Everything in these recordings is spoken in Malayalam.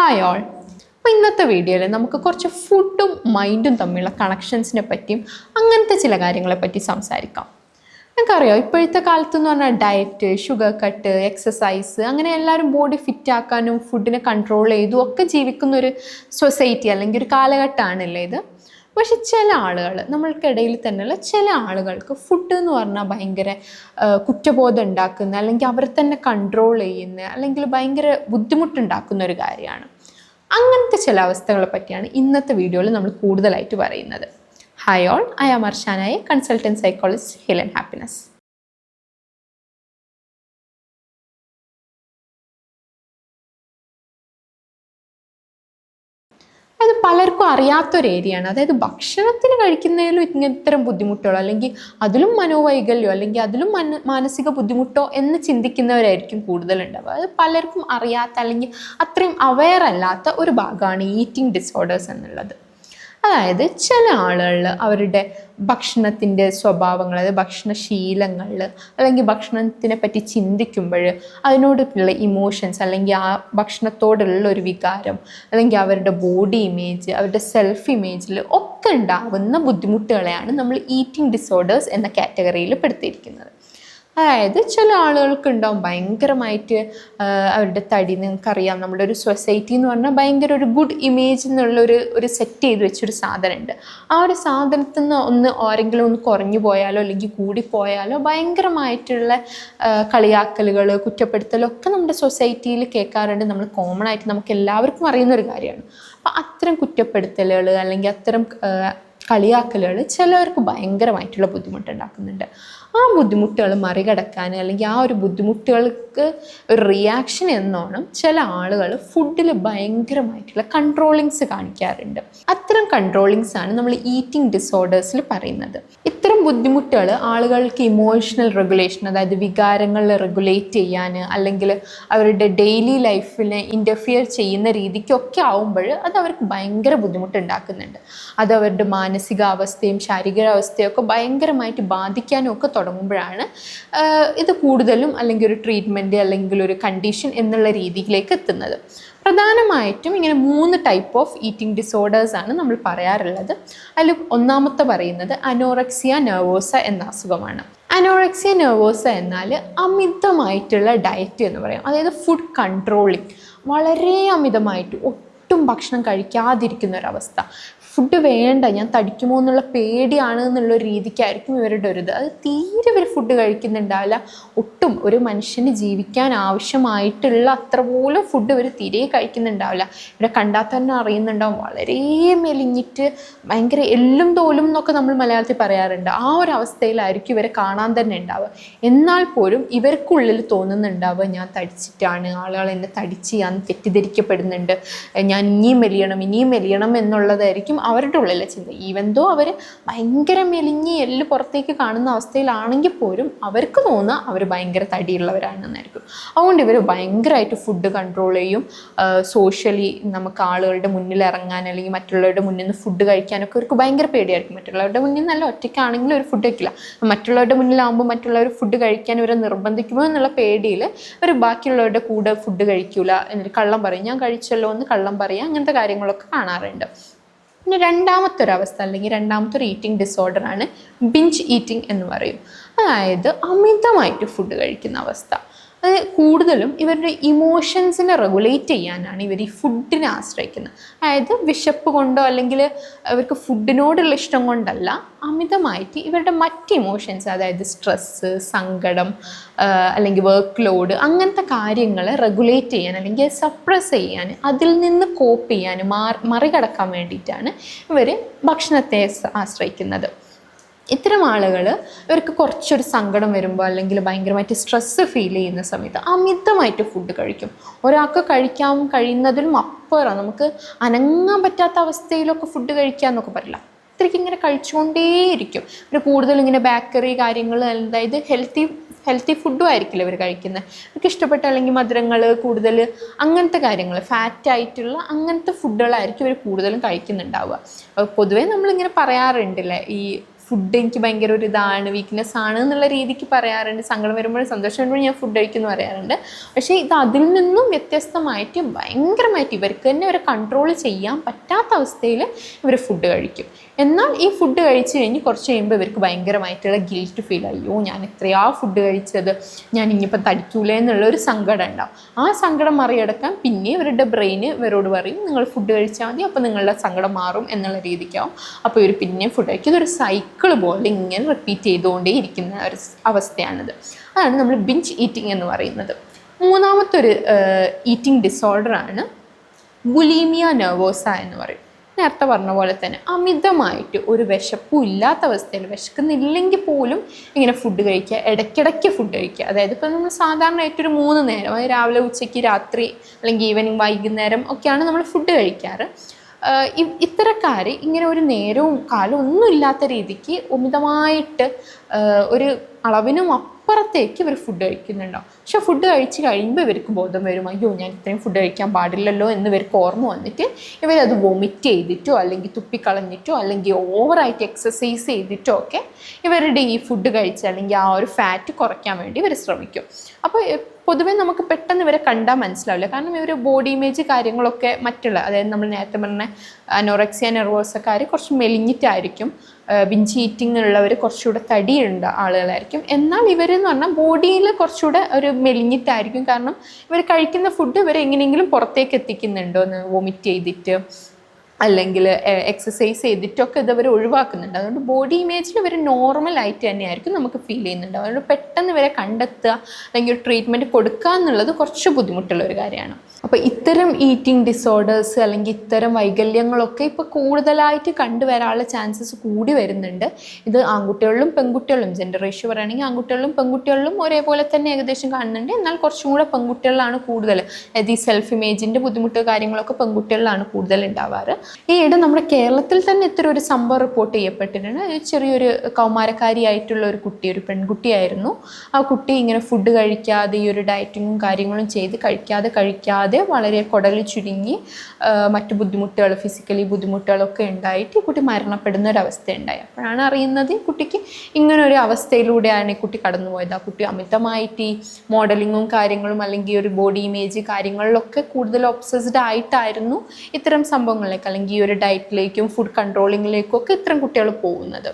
ഹായ് ഓൾ അപ്പോൾ ഇന്നത്തെ വീഡിയോയിൽ നമുക്ക് കുറച്ച് ഫുഡും മൈൻഡും തമ്മിലുള്ള കണക്ഷൻസിനെ പറ്റിയും അങ്ങനത്തെ ചില കാര്യങ്ങളെ പറ്റി സംസാരിക്കാം. നിങ്ങൾക്കറിയോ ഇപ്പോഴത്തെ കാലത്ത് എന്ന് പറഞ്ഞാൽ ഡയറ്റ് ഷുഗർ കട്ട് എക്സസൈസ് അങ്ങനെ എല്ലാവരും ബോഡി ഫിറ്റ് ആക്കാനും ഫുഡിനെ കൺട്രോൾ ചെയ്തും ഒക്കെ ജീവിക്കുന്ന ഒരു സൊസൈറ്റി അല്ലെങ്കിൽ ഒരു കാലഘട്ടമാണല്ലേ ഇത്. പക്ഷെ ചില ആളുകൾ നമ്മൾക്കിടയിൽ തന്നെയുള്ള ചില ആളുകൾക്ക് ഫുഡ് എന്ന് പറഞ്ഞാൽ ഭയങ്കര കുറ്റബോധം ഉണ്ടാക്കുന്ന അല്ലെങ്കിൽ അവരെ തന്നെ കൺട്രോൾ ചെയ്യുന്ന അല്ലെങ്കിൽ ഭയങ്കര ബുദ്ധിമുട്ടുണ്ടാക്കുന്ന ഒരു കാര്യമാണ്. അങ്ങനത്തെ ചില അവസ്ഥകളെ പറ്റിയാണ് ഇന്നത്തെ വീഡിയോയിൽ നമ്മൾ കൂടുതലായിട്ട് പറയുന്നത്. Hi all I am അർഷാനായി consultant psychologist heal and happiness അത് പലർക്കും അറിയാത്തൊരു ഏരിയയാണ്. അതായത് ഭക്ഷണത്തിന് കഴിക്കുന്നതിലും ഇത്തരം ബുദ്ധിമുട്ടുകളോ അല്ലെങ്കിൽ അതിലും മനോവൈകല്യോ അല്ലെങ്കിൽ അതിലും മന മാനസിക ബുദ്ധിമുട്ടോ എന്ന് ചിന്തിക്കുന്നവരായിരിക്കും കൂടുതലുണ്ടാവുക. അത് പലർക്കും അറിയാത്ത അല്ലെങ്കിൽ അത്രയും അവെയർ അല്ലാത്ത ഒരു ഭാഗമാണ് ഈറ്റിംഗ് ഡിസോർഡേഴ്സ് എന്നുള്ളത്. അതായത് ചില ആളുകളിൽ അവരുടെ ഭക്ഷണത്തിന്റെ സ്വഭാവങ്ങൾ അതായത് ഭക്ഷണശീലങ്ങളിൽ അല്ലെങ്കിൽ ഭക്ഷണത്തിനെ പറ്റി ചിന്തിക്കുമ്പോൾ അതിനോടുള്ള ഇമോഷൻസ് അല്ലെങ്കിൽ ആ ഭക്ഷണത്തോടുള്ള ഒരു വികാരം അല്ലെങ്കിൽ അവരുടെ ബോഡി ഇമേജ് അവരുടെ സെൽഫ് ഇമേജിൽ ഒക്കെ ഉണ്ടാവുന്ന ബുദ്ധിമുട്ടുകളെയാണ് നമ്മൾ ഈറ്റിംഗ് ഡിസോർഡേഴ്സ് എന്ന കാറ്റഗറിയിൽ പെടുത്തിയിരിക്കുന്നത്. അതായത് ചില ആളുകൾക്ക് ഉണ്ടാവും ഭയങ്കരമായിട്ട് അവരുടെ തടി നിങ്ങൾക്കറിയാം. നമ്മുടെ ഒരു സൊസൈറ്റി എന്ന് പറഞ്ഞാൽ ഭയങ്കര ഒരു ഗുഡ് ഇമേജ് എന്നുള്ളൊരു ഒരു ഒരു സെറ്റ് ചെയ്ത് വെച്ചൊരു സാധനമുണ്ട്. ആ ഒരു സാധനത്തിൽ നിന്ന് ഒന്ന് ആരെങ്കിലും ഒന്ന് കുറഞ്ഞു പോയാലോ അല്ലെങ്കിൽ കൂടിപ്പോയാലോ ഭയങ്കരമായിട്ടുള്ള കളിയാക്കലുകൾ കുറ്റപ്പെടുത്തലൊക്കെ നമ്മുടെ സൊസൈറ്റിയിൽ കേൾക്കാറുണ്ട്. നമ്മൾ കോമൺ ആയിട്ട് നമുക്ക് എല്ലാവർക്കും അറിയുന്ന ഒരു കാര്യമാണ്. അപ്പം അത്തരം കുറ്റപ്പെടുത്തലുകൾ അല്ലെങ്കിൽ അത്തരം കളിയാക്കലുകൾ ചിലവർക്ക് ഭയങ്കരമായിട്ടുള്ള ബുദ്ധിമുട്ടുണ്ടാക്കുന്നുണ്ട്. ആ ബുദ്ധിമുട്ടുകൾ മറികടക്കാൻ അല്ലെങ്കിൽ ആ ഒരു ബുദ്ധിമുട്ടുകൾക്ക് ഒരു റിയാക്ഷൻ എന്നോണം ചില ആളുകൾ ഫുഡിൽ ഭയങ്കരമായിട്ടുള്ള കൺട്രോളിങ്സ് കാണിക്കാറുണ്ട്. അത്തരം കൺട്രോളിങ്സ് ആണ് നമ്മൾ ഈറ്റിംഗ് ഡിസോർഡേഴ്സിൽ പറയുന്നത്. ഇത്തരം ബുദ്ധിമുട്ടുകൾ ആളുകൾക്ക് ഇമോഷണൽ റെഗുലേഷൻ അതായത് വികാരങ്ങൾ റെഗുലേറ്റ് ചെയ്യാൻ അല്ലെങ്കിൽ അവരുടെ ഡെയിലി ലൈഫിനെ ഇന്റർഫിയർ ചെയ്യുന്ന രീതിക്കൊക്കെ ആവുമ്പോൾ അത് അവർക്ക് ഭയങ്കര ബുദ്ധിമുട്ടുണ്ടാക്കുന്നുണ്ട്. അത് അവരുടെ മാനസികാവസ്ഥയും ശാരീരികാവസ്ഥയും ഒക്കെ ഭയങ്കരമായിട്ട് ബാധിക്കാനും ഒക്കെ തുടങ്ങുമ്പോഴാണ് ഇത് കൂടുതലും അല്ലെങ്കിൽ ഒരു ട്രീറ്റ്മെന്റ് അല്ലെങ്കിൽ ഒരു കണ്ടീഷൻ എന്നുള്ള രീതിയിലേക്ക് എത്തുന്നത്. പ്രധാനമായിട്ടും ഇങ്ങനെ മൂന്ന് ടൈപ്പ് ഓഫ് ഈറ്റിംഗ് ഡിസോർഡേഴ്സ് ആണ് നമ്മൾ പറയാറുള്ളത്. അതിൽ ഒന്നാമത്തെ പറയുന്നത് അനോറക്സിയ നെർവോസ എന്ന അസുഖമാണ്. അനോറക്സിയ നെർവോസ എന്നാൽ അമിതമായിട്ടുള്ള ഡയറ്റ് എന്ന് പറയും. അതായത് ഫുഡ് കൺട്രോളിങ് വളരെ അമിതമായിട്ട് ഒട്ടും ഭക്ഷണം കഴിക്കാതിരിക്കുന്ന ഒരവസ്ഥ. ഫുഡ് വേണ്ട ഞാൻ തടിക്കുമോ എന്നുള്ള പേടിയാണ് എന്നുള്ള രീതിക്കായിരിക്കും ഇവരുടെ ഒരു ഇത്. അത് തീരെ ഇവർ ഫുഡ് കഴിക്കുന്നുണ്ടാവില്ല. ഒട്ടും ഒരു മനുഷ്യന് ജീവിക്കാൻ ആവശ്യമായിട്ടുള്ള അത്ര പോലും ഫുഡ് ഇവർ തീരെ കഴിക്കുന്നുണ്ടാവില്ല. ഇവരെ കണ്ടാൽ തന്നെ അറിയുന്നുണ്ടാവും. വളരെ മെലിഞ്ഞിട്ട് ഭയങ്കര എല്ലും തോലും എന്നൊക്കെ നമ്മൾ മലയാളത്തിൽ പറയാറുണ്ട്. ആ ഒരു അവസ്ഥയിലായിരിക്കും ഇവരെ കാണാൻ തന്നെ ഉണ്ടാവുക. എന്നാൽ പോലും ഇവർക്കുള്ളിൽ തോന്നുന്നുണ്ടാവുക ഞാൻ തടിച്ചിട്ടാണ് ആളുകൾ എന്നെ തടിച്ച് ഞാൻ തെറ്റിദ്ധരിക്കപ്പെടുന്നുണ്ട്. ഞാൻ ഇനിയും മെലിയണം ഇനിയും മെലിയണം എന്നുള്ളതായിരിക്കും അവരുടെ ഉള്ളിലെ ചിന്ത. ഈവൻ ദോ അവർ ഭയങ്കര മെലിഞ്ഞ് എല്ല് പുറത്തേക്ക് കാണുന്ന അവസ്ഥയിലാണെങ്കിൽ പോലും അവർക്ക് തോന്നുക അവർ ഭയങ്കര തടിയുള്ളവരാണെന്നായിരിക്കും. അതുകൊണ്ട് ഇവർ ഭയങ്കരമായിട്ട് ഫുഡ് കൺട്രോൾ ചെയ്യും. സോഷ്യലി നമുക്ക് ആളുകളുടെ മുന്നിൽ ഇറങ്ങാൻ അല്ലെങ്കിൽ മറ്റുള്ളവരുടെ മുന്നിൽ നിന്ന് ഫുഡ് കഴിക്കാനൊക്കെ അവർക്ക് ഭയങ്കര പേടിയായിരിക്കും. മറ്റുള്ളവരുടെ മുന്നിൽ നല്ല ഒറ്റയ്ക്കാണെങ്കിലും ഒരു ഫുഡ് വയ്ക്കില്ല മറ്റുള്ളവരുടെ മുന്നിലാകുമ്പോൾ മറ്റുള്ളവർ ഫുഡ് കഴിക്കാൻ ഇവരെ നിർബന്ധിക്കുമോ എന്നുള്ള പേടിയിൽ അവർ ബാക്കിയുള്ളവരുടെ കൂടെ ഫുഡ് കഴിക്കൂല. എന്നിട്ട് കള്ളം പറയും ഞാൻ കഴിച്ചല്ലോ എന്ന് കള്ളം പറയുക അങ്ങനത്തെ കാര്യങ്ങളൊക്കെ കാണാറുണ്ട്. പിന്നെ രണ്ടാമത്തെ ഒരു അവസ്ഥ അല്ലെങ്കിൽ രണ്ടാമത്തെ ഒരു ഈറ്റിംഗ് ഡിസോർഡർ ആണ് ബിഞ്ച് ഈറ്റിംഗ് എന്ന് പറയും. അതായത് അമിതമായിട്ട് ഫുഡ് കഴിക്കുന്ന അവസ്ഥ. അത് കൂടുതലും ഇവരുടെ ഇമോഷൻസിനെ റെഗുലേറ്റ് ചെയ്യാനാണ് ഇവർ ഈ ഫുഡിനെ ആശ്രയിക്കുന്നത്. അതായത് വിശപ്പ് കൊണ്ടോ അല്ലെങ്കിൽ അവർക്ക് ഫുഡിനോടുള്ള ഇഷ്ടം കൊണ്ടല്ല അമിതമായിട്ട് ഇവരുടെ മറ്റ് ഇമോഷൻസ് അതായത് സ്ട്രെസ്സ് സങ്കടം അല്ലെങ്കിൽ വർക്ക് ലോഡ് അങ്ങനത്തെ കാര്യങ്ങളെ റെഗുലേറ്റ് ചെയ്യാൻ അല്ലെങ്കിൽ സപ്രസ് ചെയ്യാൻ അതിൽ നിന്ന് കോപ്പ് ചെയ്യാൻ മാറി മറികടക്കാൻ വേണ്ടിയിട്ടാണ് ഇവർ ഭക്ഷണത്തെ ആശ്രയിക്കുന്നത്. ഇത്തരം ആളുകൾ ഇവർക്ക് കുറച്ചൊരു സങ്കടം വരുമ്പോൾ അല്ലെങ്കിൽ ഭയങ്കരമായിട്ട് സ്ട്രെസ്സ് ഫീൽ ചെയ്യുന്ന സമയത്ത് അമിതമായിട്ട് ഫുഡ് കഴിക്കും. ഒരാൾക്ക് കഴിക്കാൻ കഴിയുന്നതിലും അപ്പുറം നമുക്ക് അനങ്ങാൻ പറ്റാത്ത അവസ്ഥയിലൊക്കെ ഫുഡ് കഴിക്കുക എന്നൊക്കെ പറയില്ല. അത്രയ്ക്ക് ഇങ്ങനെ കഴിച്ചുകൊണ്ടേയിരിക്കും. പിന്നെ കൂടുതലും ഇങ്ങനെ ബേക്കറി കാര്യങ്ങൾ അതായത് ഹെൽത്തി ഹെൽത്തി ഫുഡും ആയിരിക്കില്ല ഇവർ കഴിക്കുന്നത് അവർക്ക് ഇഷ്ടപ്പെട്ട അല്ലെങ്കിൽ മധുരങ്ങൾ കൂടുതൽ അങ്ങനത്തെ കാര്യങ്ങൾ ഫാറ്റായിട്ടുള്ള അങ്ങനത്തെ ഫുഡുകളായിരിക്കും ഇവർ കൂടുതലും കഴിക്കുന്നുണ്ടാവുക. പൊതുവേ നമ്മളിങ്ങനെ പറയാറുണ്ടല്ലേ ഈ ഫുഡ് എനിക്ക് ഭയങ്കര ഒരു ഇതാണ് വീക്ക്നെസ് ആണ് എന്നുള്ള രീതിക്ക് പറയാറുണ്ട്. സങ്കടം വരുമ്പോൾ സന്തോഷം വരുമ്പോൾ ഞാൻ ഫുഡ് കഴിക്കുന്നു പറയാറുണ്ട്. പക്ഷേ ഇത് അതിൽ നിന്നും വ്യത്യസ്തമായിട്ട് ഭയങ്കരമായിട്ട് ഇവർക്ക് തന്നെ ഒരു കൺട്രോൾ ചെയ്യാൻ പറ്റാത്ത അവസ്ഥയിൽ ഇവർ ഫുഡ് കഴിക്കും. എന്നാൽ ഈ ഫുഡ് കഴിച്ച് കഴിഞ്ഞ് കുറച്ച് കഴിയുമ്പോൾ ഇവർക്ക് ഭയങ്കരമായിട്ടുള്ള ഗിൽറ്റ് ഫീൽ അയ്യോ ഞാൻ എത്രയാ ഫുഡ് കഴിച്ചത്? ഞാൻ ഇനിയിപ്പം തടിക്കൂലേ എന്നുള്ള ഒരു സങ്കടം ഉണ്ടാവും. ആ സങ്കടം മറികടക്കാൻ പിന്നെ ഇവരുടെ ബ്രെയിന് ഇവരോട് പറയും നിങ്ങൾ ഫുഡ് കഴിച്ചാൽ മതി അപ്പോൾ നിങ്ങളുടെ സങ്കടം മാറും എന്നുള്ള രീതിക്കാവും. അപ്പോൾ ഇവർ പിന്നെ ഫുഡ് കഴിക്കും. ഇതൊരു സൈക്കിൾ പോലെ ഇങ്ങനെ റിപ്പീറ്റ് ചെയ്തുകൊണ്ടേ ഇരിക്കുന്ന ഒരു അവസ്ഥയാണിത്. അതാണ് നമ്മൾ ബിഞ്ച് ഈറ്റിംഗ് എന്ന് പറയുന്നത്. മൂന്നാമത്തെ ഒരു ഈറ്റിംഗ് ഡിസോർഡറാണ് ബുലീമിയ നെർവോസ എന്ന് പറയും. നേരത്തെ പറഞ്ഞ പോലെ തന്നെ അമിതമായിട്ട് ഒരു വിശപ്പും ഇല്ലാത്ത അവസ്ഥയിൽ വിശക്കുന്നില്ലെങ്കിൽ പോലും ഇങ്ങനെ ഫുഡ് കഴിക്കുക ഇടയ്ക്കിടയ്ക്ക് ഫുഡ് കഴിക്കുക. അതായത് ഇപ്പോൾ നമ്മൾ സാധാരണയായിട്ട് ഒരു മൂന്ന് നേരം അതായത് രാവിലെ ഉച്ചയ്ക്ക് രാത്രി അല്ലെങ്കിൽ ഈവനിങ് വൈകുന്നേരം ഒക്കെയാണ് നമ്മൾ ഫുഡ് കഴിക്കാറ്. ആഹ് ഇ- ഇത്തരക്കാര് ഇങ്ങനെ ഒരു നേരവും കാലവും ഒന്നും ഇല്ലാത്ത രീതിക്ക് അമിതമായിട്ട് ഒരു അളവിനും അപ്പുറത്തേക്ക് ഇവർ ഫുഡ് കഴിക്കുന്നുണ്ടാവും. പക്ഷെ ഫുഡ് കഴിച്ച് കഴിയുമ്പോൾ ഇവർക്ക് ബോധം വരും. അയ്യോ ഞാൻ ഇത്രയും ഫുഡ് കഴിക്കാൻ പാടില്ലല്ലോ എന്ന് ഇവർക്ക് ഓർമ്മ വന്നിട്ട് ഇവരത് വൊമിറ്റ് ചെയ്തിട്ടോ അല്ലെങ്കിൽ തുപ്പിക്കളഞ്ഞിട്ടോ അല്ലെങ്കിൽ ഓവറായിട്ട് എക്സസൈസ് ചെയ്തിട്ടോ ഒക്കെ ഇവരുടെ ഈ ഫുഡ് കഴിച്ച് അല്ലെങ്കിൽ ആ ഒരു ഫാറ്റ് കുറയ്ക്കാൻ വേണ്ടി ഇവർ ശ്രമിക്കും. അപ്പോൾ പൊതുവേ നമുക്ക് പെട്ടെന്ന് ഇവരെ കണ്ടാൽ മനസ്സിലാവില്ല. കാരണം ഇവർ ബോഡി ഇമേജ് കാര്യങ്ങളൊക്കെ മറ്റുള്ള അതായത് നമ്മൾ നേരത്തെ പറഞ്ഞ അനോറക്സിയ നെർവോസക്കാർ കുറച്ച് മെലിഞ്ഞിട്ടായിരിക്കും. ബിഞ്ചി ഈറ്റിംഗ് ഉള്ളവർ കുറച്ചുകൂടെ തടിയുണ്ട് ആളുകളായിരിക്കും. എന്നാൽ ഇവരെന്ന് പറഞ്ഞാൽ ബോഡിയിൽ കുറച്ചുകൂടെ ഒരു മെലിഞ്ഞിട്ടായിരിക്കും. കാരണം ഇവർ കഴിക്കുന്ന ഫുഡ് ഇവർ എങ്ങനെയെങ്കിലും പുറത്തേക്ക് എത്തിക്കുന്നുണ്ടോ എന്ന് വോമിറ്റ് ചെയ്തിട്ട്. അല്ലെങ്കിൽ എക്സസൈസ് ചെയ്തിട്ടൊക്കെ ഇത് അവർ ഒഴിവാക്കുന്നുണ്ട്. അതുകൊണ്ട് ബോഡി ഇമേജിൽ നോർമൽ ആയിട്ട് തന്നെയായിരിക്കും നമുക്ക് ഫീൽ ചെയ്യുന്നുണ്ട്. അതുകൊണ്ട് പെട്ടെന്ന് ഇവരെ കണ്ടെത്തുക അല്ലെങ്കിൽ ട്രീറ്റ്മെന്റ് കൊടുക്കുക എന്നുള്ളത് കുറച്ച് ബുദ്ധിമുട്ടുള്ള ഒരു കാര്യമാണ്. അപ്പോൾ ഇത്തരം ഈറ്റിംഗ് ഡിസോർഡേഴ്സ് അല്ലെങ്കിൽ ഇത്തരം വൈകല്യങ്ങളൊക്കെ ഇപ്പോൾ കൂടുതലായിട്ട് കണ്ടുവരാനുള്ള ചാൻസസ് കൂടി വരുന്നുണ്ട്. ഇത് ആൺകുട്ടികളിലും പെൺകുട്ടികളിലും ജെൻഡർ റേഷ്യോ പറയുകയാണെങ്കിൽ ആൺകുട്ടികളിലും പെൺകുട്ടികളിലും ഒരേപോലെ തന്നെ ഏകദേശം കാണുന്നുണ്ട്. എന്നാൽ കുറച്ചും കൂടെ പെൺകുട്ടികളിലാണ് കൂടുതൽ. അതായത് ഈ സെൽഫ് ഇമേജിന്റെ ബുദ്ധിമുട്ട് കാര്യങ്ങളൊക്കെ പെൺകുട്ടികളിലാണ് കൂടുതൽ ഉണ്ടാവാറ്. ഈ നമ്മുടെ കേരളത്തിൽ തന്നെ ഇത്ര ഒരു സംഭവം റിപ്പോർട്ട് ചെയ്യപ്പെട്ടിട്ടുണ്ട്. ചെറിയൊരു കൗമാരക്കാരിയായിട്ടുള്ള ഒരു കുട്ടി ഒരു പെൺകുട്ടിയായിരുന്നു. ആ കുട്ടി ഇങ്ങനെ ഫുഡ് കഴിക്കാതെ ഈ ഒരു ഡയറ്റിങ്ങും കാര്യങ്ങളും ചെയ്ത് കഴിക്കാതെ കഴിക്കാതെ വളരെ കുടലിൽ ചുരുങ്ങി മറ്റു ബുദ്ധിമുട്ടുകൾ ഫിസിക്കലി ബുദ്ധിമുട്ടുകളൊക്കെ ഉണ്ടായിട്ട് ഈ കുട്ടി മരണപ്പെടുന്ന ഒരു അവസ്ഥ ഉണ്ടായി അപ്പോഴാണ് അറിയുന്നത് കുട്ടിക്ക് ഇങ്ങനെ ഒരു അവസ്ഥയിലൂടെയാണ് ഈ കുട്ടി കടന്നുപോയത്. ആ കുട്ടി അമിതമായിട്ട് ഈ മോഡലിങ്ങും കാര്യങ്ങളും അല്ലെങ്കിൽ ഒരു ബോഡി ഇമേജ് കാര്യങ്ങളിലൊക്കെ കൂടുതൽ ഒബ്സസ്ഡ് ആയിട്ടായിരുന്നു ഇത്തരം സംഭവങ്ങളിലേക്ക്. അല്ലെങ്കിൽ ഈ ഒരു ഡയറ്റിലേക്കും ഫുഡ് കൺട്രോളിങ്ങിലേക്കും ഒക്കെ ഇത്തരം കുട്ടികൾ പോകുന്നത്.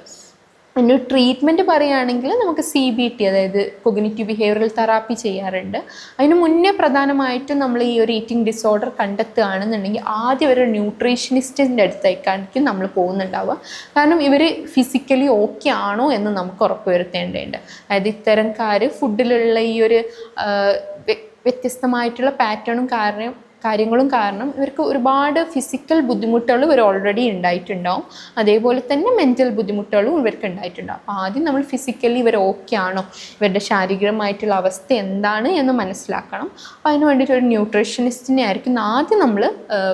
പിന്നെ ട്രീറ്റ്മെന്റ് പറയുകയാണെങ്കിൽ നമുക്ക് സി ബി ടി അതായത് കൊഗ്നിറ്റീവ് ബിഹേവിയറൽ തെറാപ്പി ചെയ്യാറുണ്ട്. അതിന് മുന്നേ പ്രധാനമായിട്ടും നമ്മൾ ഈ ഒരു ഈറ്റിംഗ് ഡിസോർഡർ കണ്ടെത്തുകയാണെന്നുണ്ടെങ്കിൽ ആദ്യം ഒരു ന്യൂട്രീഷനിസ്റ്റിന്റെ അടുത്തേക്കായിരിക്കും നമ്മൾ പോകുന്നുണ്ടാവുക. കാരണം ഇവർ ഫിസിക്കലി ഓക്കെ ആണോ എന്ന് നമുക്ക് ഉറപ്പ് വരുത്തേണ്ടതുണ്ട്. അതായത് ഇത്തരംകാർ ഫുഡിലുള്ള ഈ ഒരു വ്യത്യസ്തമായിട്ടുള്ള പാറ്റേണും കാരണം കാര്യങ്ങളും കാരണം ഇവർക്ക് ഒരുപാട് ഫിസിക്കൽ ബുദ്ധിമുട്ടുകൾ ഇവർ ഓൾറെഡി ഉണ്ടായിട്ടുണ്ടാവും. അതേപോലെ തന്നെ മെന്റൽ ബുദ്ധിമുട്ടുകളും ഇവർക്ക് ഉണ്ടായിട്ടുണ്ടാവും. അപ്പോൾ ആദ്യം നമ്മൾ ഫിസിക്കലി ഇവർ ഓക്കെ ആണോ? ഇവരുടെ ശാരീരികമായിട്ടുള്ള അവസ്ഥ എന്താണ് എന്ന് മനസ്സിലാക്കണം. അപ്പോൾ അതിന് വേണ്ടിയിട്ട് ഒരു ന്യൂട്രീഷനിസ്റ്റിനെ ആയിരിക്കും ആദ്യം നമ്മൾ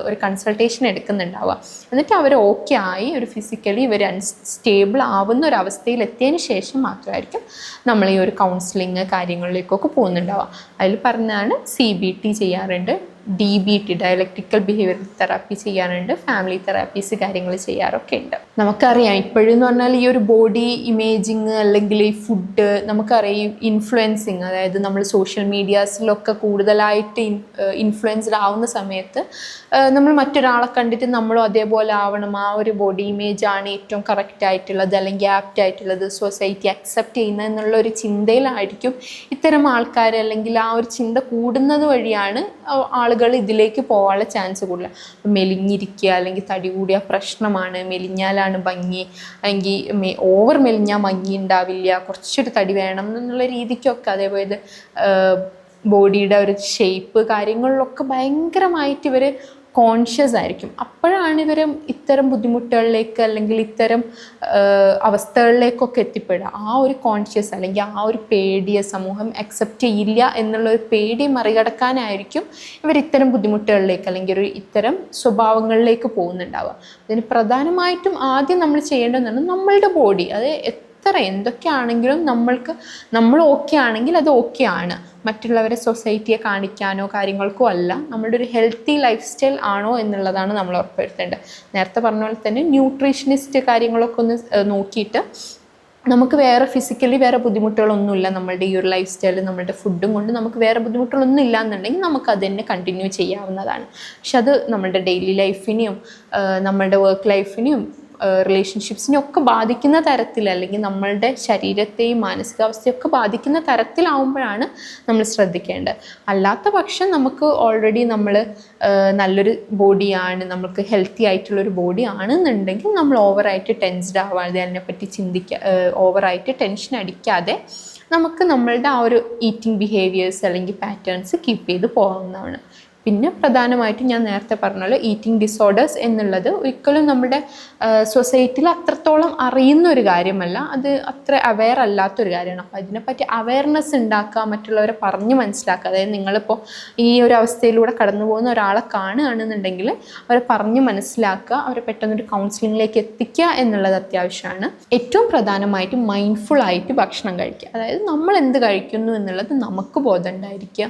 ഒരു കൺസൾട്ടേഷൻ എടുക്കുന്നുണ്ടാവുക. എന്നിട്ട് അവർ ഓക്കെ ആയി ഒരു ഫിസിക്കലി ഇവർ അൺസ്റ്റേബിൾ ആവുന്ന ഒരു അവസ്ഥയിൽ എത്തിയതിന് ശേഷം മാത്രമായിരിക്കും നമ്മൾ ഈ ഒരു കൗൺസിലിങ് കാര്യങ്ങളിലേക്കൊക്കെ പോകുന്നുണ്ടാവുക. അതിൽ പറഞ്ഞാണ് സി ബി ടി ചെയ്യാറുണ്ട്. D B T dialectical behaviour therapy ചെയ്യാറുണ്ട് ഫാമിലി തെറാപ്പീസ് കാര്യങ്ങൾ ചെയ്യാറൊക്കെ ഉണ്ട്. നമുക്കറിയാം ഇപ്പോഴെന്ന് പറഞ്ഞാൽ ഈ ഒരു ബോഡി ഇമേജിങ് അല്ലെങ്കിൽ ഈ ഫുഡ് നമുക്കറിയാം ഇൻഫ്ലുവൻസിങ് അതായത് നമ്മൾ സോഷ്യൽ മീഡിയാസിലൊക്കെ കൂടുതലായിട്ട് ഇൻഫ്ലുവൻസ്ഡ് ആവുന്ന സമയത്ത് നമ്മൾ മറ്റൊരാളെ കണ്ടിട്ട് നമ്മളും അതേപോലെ ആവണം. ആ ഒരു ബോഡി ഇമേജ് ആണ് ഏറ്റവും കറക്റ്റ് ആയിട്ടുള്ളത് അല്ലെങ്കിൽ ആപ്റ്റ് ആയിട്ടുള്ളത് സൊസൈറ്റി അക്സെപ്റ്റ് ചെയ്യുന്നത് എന്നുള്ള ഒരു ചിന്തയിലായിരിക്കും ഇത്തരം ആൾക്കാർ അല്ലെങ്കിൽ ആ ഒരു ചിന്ത കൂടുന്നത് വഴിയാണ് ആ- ആളുകൾ ഇതിലേക്ക് പോകാനുള്ള ചാൻസ് കൂടുതൽ മെലിഞ്ഞിരിക്കുക അല്ലെങ്കിൽ തടി കൂടിയ പ്രശ്നമാണ് മെലിഞ്ഞാലാണ് ഭംഗി അല്ലെങ്കിൽ ഓവർ മെലിഞ്ഞാൽ ഭംഗി ഉണ്ടാവില്ല കുറച്ചൊരു തടി വേണം എന്നുള്ള രീതിക്കൊക്കെ അതേപോലെ ബോഡിയുടെ ഒരു ഷേപ്പ് കാര്യങ്ങളിലൊക്കെ ഭയങ്കരമായിട്ട് ഇവർ കോൺഷ്യസ് ആയിരിക്കും. അപ്പോഴാണ് ഇവർ ഇത്തരം ബുദ്ധിമുട്ടുകളിലേക്ക് അല്ലെങ്കിൽ ഇത്തരം അവസ്ഥകളിലേക്കൊക്കെ എത്തിപ്പെടുക. ആ ഒരു കോൺഷ്യസ് അല്ലെങ്കിൽ ആ ഒരു പേടിയെ സമൂഹം അക്സെപ്റ്റ് ചെയ്യില്ല എന്നുള്ള ഒരു പേടി മറികടക്കാനായിരിക്കും ഇവർ ഇത്തരം ബുദ്ധിമുട്ടുകളിലേക്ക് അല്ലെങ്കിൽ ഒരു ഇത്തരം സ്വഭാവങ്ങളിലേക്ക് പോകുന്നുണ്ടാവുക. അതിന് പ്രധാനമായിട്ടും ആദ്യം നമ്മൾ ചെയ്യേണ്ടതെന്ന് നമ്മളുടെ ബോഡി അത് എത്ര എന്തൊക്കെയാണെങ്കിലും നമ്മൾക്ക് നമ്മൾ ഓക്കെ ആണെങ്കിൽ അത് ഓക്കെ ആണ്. മറ്റുള്ളവരെ സൊസൈറ്റിയെ കാണിക്കാനോ കാര്യങ്ങൾക്കോ അല്ല നമ്മളുടെ ഒരു ഹെൽത്തി ലൈഫ് സ്റ്റൈൽ ആണോ എന്നുള്ളതാണ് നമ്മൾ ഉറപ്പുവരുത്തേണ്ടത്. നേരത്തെ പറഞ്ഞ പോലെ തന്നെ ന്യൂട്രീഷനിസ്റ്റ് കാര്യങ്ങളൊക്കെ ഒന്ന് നോക്കിയിട്ട് നമുക്ക് വേറെ ഫിസിക്കലി വേറെ ബുദ്ധിമുട്ടുകളൊന്നുമില്ല നമ്മളുടെ ഈ ഒരു ലൈഫ് സ്റ്റൈൽ നമ്മളുടെ ഫുഡും കൊണ്ട് നമുക്ക് വേറെ ബുദ്ധിമുട്ടുകളൊന്നും ഇല്ല എന്നുണ്ടെങ്കിൽ നമുക്ക് അത് തന്നെ കണ്ടിന്യൂ ചെയ്യാവുന്നതാണ്. പക്ഷെ അത് നമ്മളുടെ ഡെയിലി ലൈഫിനെയും നമ്മളുടെ വർക്ക് ലൈഫിനെയും റിലേഷൻഷിപ്സിനെ ഒക്കെ ബാധിക്കുന്ന തരത്തിൽ അല്ലെങ്കിൽ നമ്മളുടെ ശരീരത്തെയും മാനസികാവസ്ഥയൊക്കെ ബാധിക്കുന്ന തരത്തിലാവുമ്പോഴാണ് നമ്മൾ ശ്രദ്ധിക്കേണ്ടത്. അല്ലാത്ത പക്ഷം നമുക്ക് ഓൾറെഡി നമ്മൾ നല്ലൊരു ബോഡിയാണ് നമുക്ക് ഹെൽത്തി ആയിട്ടുള്ളൊരു ബോഡി ആണെന്നുണ്ടെങ്കിൽ നമ്മൾ ഓവറായിട്ട് ടെൻസ്ഡ് ആവാതെ അതിനെപ്പറ്റി ചിന്തിക്കുക ഓവറായിട്ട് ടെൻഷൻ അടിക്കാതെ നമുക്ക് നമ്മളുടെ ആ ഒരു ഈറ്റിംഗ് ബിഹേവിയേഴ്സ് അല്ലെങ്കിൽ പാറ്റേൺസ് കീപ്പ് ചെയ്ത് പോകാവുന്നതാണ്. പിന്നെ പ്രധാനമായിട്ടും ഞാൻ നേരത്തെ പറഞ്ഞല്ലോ ഈറ്റിംഗ് ഡിസോർഡേഴ്സ് എന്നുള്ളത് ഒരിക്കലും നമ്മുടെ സൊസൈറ്റിയിൽ അത്രത്തോളം അറിയുന്ന ഒരു കാര്യമല്ല. അത് അത്ര അവെയർ അല്ലാത്തൊരു കാര്യമാണ്. അപ്പോൾ അതിനെപ്പറ്റി അവയർനെസ് ഉണ്ടാക്കുക മറ്റുള്ളവരെ പറഞ്ഞ് മനസ്സിലാക്കുക. അതായത് നിങ്ങളിപ്പോൾ ഈ ഒരു അവസ്ഥയിലൂടെ കടന്നു പോകുന്ന ഒരാളെ കാണുകയാണെന്നുണ്ടെങ്കിൽ അവരെ പറഞ്ഞ് മനസ്സിലാക്കുക അവരെ പെട്ടെന്നൊരു കൗൺസിലിങ്ങിലേക്ക് എത്തിക്കുക എന്നുള്ളത് അത്യാവശ്യമാണ്. ഏറ്റവും പ്രധാനമായിട്ട് മൈൻഡ്ഫുൾ ആയിട്ട് ഭക്ഷണം കഴിക്കുക. അതായത് നമ്മൾ എന്ത് കഴിക്കുന്നു എന്നുള്ളത് നമുക്ക് ബോധം ഉണ്ടായിരിക്കുക.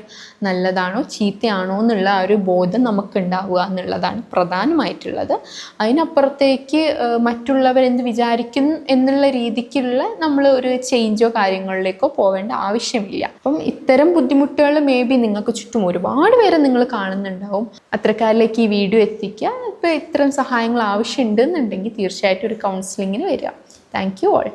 നല്ലതാണോ ചീത്തയാണോ എന്നുള്ള ആ ഒരു ബോധം നമുക്ക് ഉണ്ടാവുക എന്നുള്ളതാണ് പ്രധാനമായിട്ടുള്ളത്. അതിനപ്പുറത്തേക്ക് മറ്റുള്ളവരെന്ത് വിചാരിക്കും എന്നുള്ള രീതിക്കുള്ള നമ്മൾ ഒരു ചേഞ്ചോ കാര്യങ്ങളിലേക്കോ പോവേണ്ട ആവശ്യമില്ല. അപ്പം ഇത്തരം ബുദ്ധിമുട്ടുകൾ മേ ബി നിങ്ങൾക്ക് ചുറ്റും ഒരുപാട് പേരെ നിങ്ങൾ കാണുന്നുണ്ടാവും. അത്രക്കാരിലേക്ക് ഈ വീഡിയോ എത്തിക്കുക. ഇപ്പോൾ ഇത്തരം സഹായങ്ങൾ ആവശ്യമുണ്ടെന്നുണ്ടെങ്കിൽ തീർച്ചയായിട്ടും ഒരു കൗൺസിലിങ്ങിന് വരിക. Thank you all